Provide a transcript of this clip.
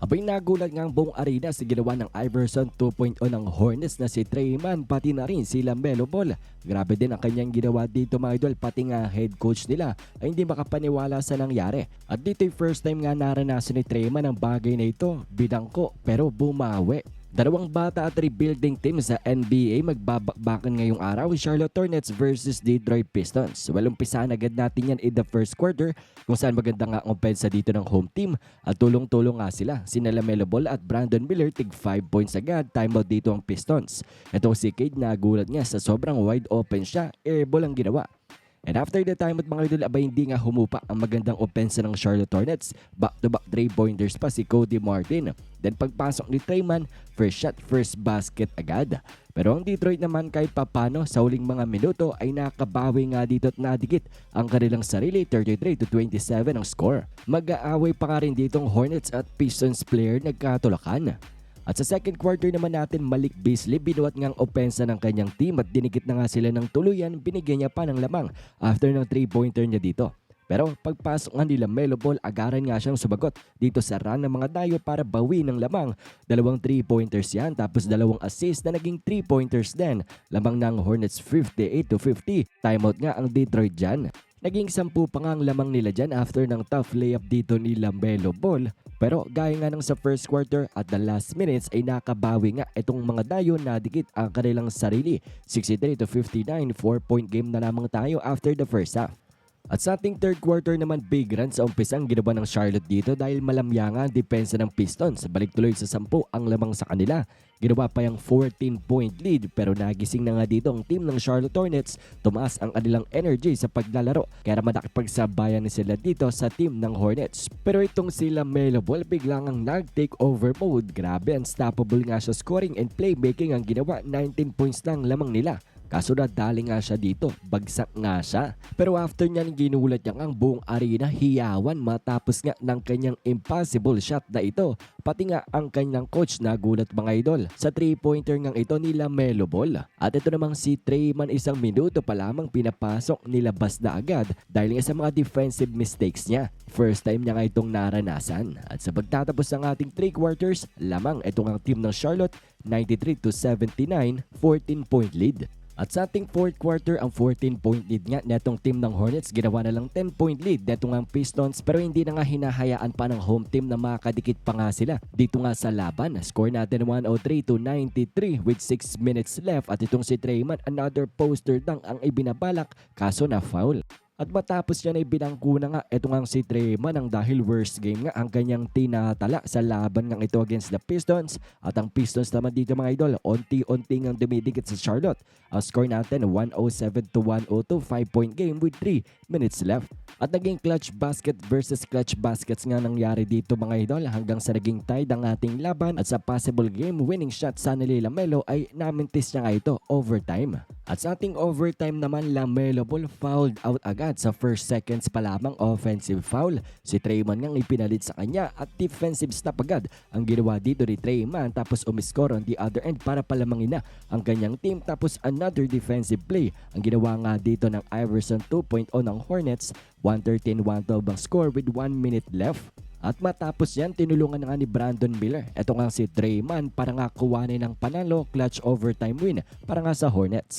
Abay nagulat nga ang buong arena sa ginawa ng Iverson 2.0 ng Hornets na si Treyman pati na rin si Lamelo Ball. Grabe din ang kanyang ginawa dito mga idol pati nga head coach nila ay hindi makapaniwala sa nangyari. At dito first time nga naranasan ni Treyman ang bagay na ito. Bidangko pero bumawi. Dalawang bata at rebuilding team sa NBA magbabakbakan ngayong araw Charlotte Hornets versus Detroit Pistons. Well, umpisahan agad natin yan in the first quarter kung saan maganda nga ang opensa dito ng home team at tulong-tulong nga sila. Sina Lamelo Ball at Brandon Miller tig 5 points agad. Timeout dito ang Pistons. Itong si Cade nagulat niya sa sobrang wide open siya. Airball ang ginawa. And after the time at mga idol abay hindi nga humupa ang magandang opensa ng Charlotte Hornets. Back-to-back three pointers pa si Cody Martin. Then pagpasok ni Treyman, first shot, first basket agad. Pero ang Detroit naman kahit papano sa huling mga minuto ay nakabawi nga dito at nadikit ang kanilang sarili 33 to 27 ang score. Mag-aaway pa nga rin ditong Hornets at Pistons player nagkatulakan. At sa second quarter naman natin, Malik Beasley binuhat ngang opensa ng kanyang team at dinikit na nga sila ng tuluyan, binigyan niya pa ng lamang after ng 3-pointer niya dito. Pero pagpasok nga nila Melo Ball, agaran nga siyang sumagot dito sa run ng mga dayo para bawi ng lamang. Dalawang 3-pointers yan tapos dalawang assist na naging 3-pointers din. Lamang ng Hornets 58 to 50. Timeout nga ang Detroit dyan. Naging sampu pa nga ang lamang nila dyan after ng tough layup dito ni Lamelo Ball. Pero gaya nga ng sa first quarter at the last minutes ay nakabawi nga itong mga dayo na dikit ang kanilang sarili. 63 to 59, 4-point game na lamang tayo after the first half. At sa ating third quarter naman big run sa umpisang ginawa ng Charlotte dito dahil malamya nga ang depensa ng Pistons. Balik tuloy sa 10 ang lamang sa kanila. Ginawa pa yung 14 point lead pero nagising na nga dito ang team ng Charlotte Hornets. Tumaas ang kanilang energy sa paglalaro kaya naman nakipagsabayan na sila dito sa team ng Hornets. Pero itong sila Melo Ball biglang ang nag-take over mode. Grabe unstoppable nga sa scoring and playmaking ang ginawa. 19 points lang lamang nila. Kaso nadali nga siya dito, bagsak nga siya. Pero after niyan ginulat niya ang buong arena hiyawan matapos nga ng kanyang impossible shot na ito. Pati nga ang kanyang coach nagulat mga idol sa 3-pointer ngang ito nila Melo Ball. At ito namang si Treyman isang minuto pa lamang pinapasok nilabas na agad dahil nga sa mga defensive mistakes niya. First time niya nga itong naranasan. At sa pagtatapos ng ating 3 quarters, lamang itong ang team ng Charlotte 93 to 79, 14 point lead. At sa ating fourth quarter, ang 14-point lead nga netong team ng Hornets ginawa na lang 10-point lead netong ang Pistons pero hindi na nga hinahayaan pa ng home team na makadikit pa nga sila. Dito nga sa laban, score natin 103 to 93 with 6 minutes left at itong si Treyman another poster dunk ang ibinabalak kaso na foul. At matapos yan ay binangko na nga ito nga si Treyman ang dahil worst game nga ang kanyang tinatala sa laban nga ito against the Pistons. At ang Pistons naman dito mga idol, onti-onti nga dumidikit sa Charlotte. Ang score natin 107 to 102, 5 point game with 3 minutes left. At naging clutch basket versus clutch baskets nga nangyari dito mga idol hanggang sa naging tied ang ating laban at sa possible game winning shot sa ni Lamelo ay namintis niya nga ito overtime. At sa ating overtime naman Lamelo ball fouled out agad sa first seconds pa lamang offensive foul. Si Treyman ngang ipinalit sa kanya at defensive stop agad ang ginawa dito ni Treyman tapos umiscore on the other end para palamangin na ang kanyang team tapos another defensive play ang ginawa nga dito ng Iverson 2.0 ng Hornets 113-112 ang score with 1 minute left. At matapos yan, tinulungan nga ni Brandon Miller. Ito nga si Draymond para nga kuwanin ng panalo clutch overtime win para nga sa Hornets.